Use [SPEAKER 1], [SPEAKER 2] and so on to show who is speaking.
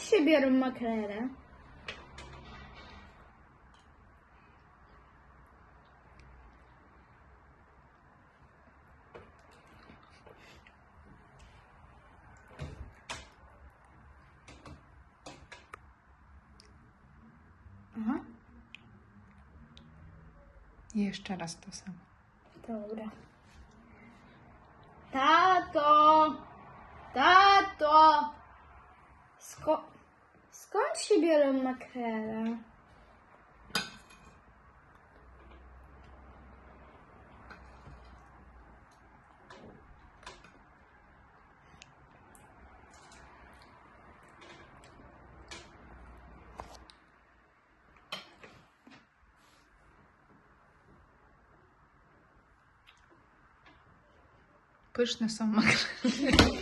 [SPEAKER 1] się biorą makrele? Aha,
[SPEAKER 2] I jeszcze raz to samo.
[SPEAKER 1] dobra. Sko skąd się biorą makrele?
[SPEAKER 2] Pyszne są makrele.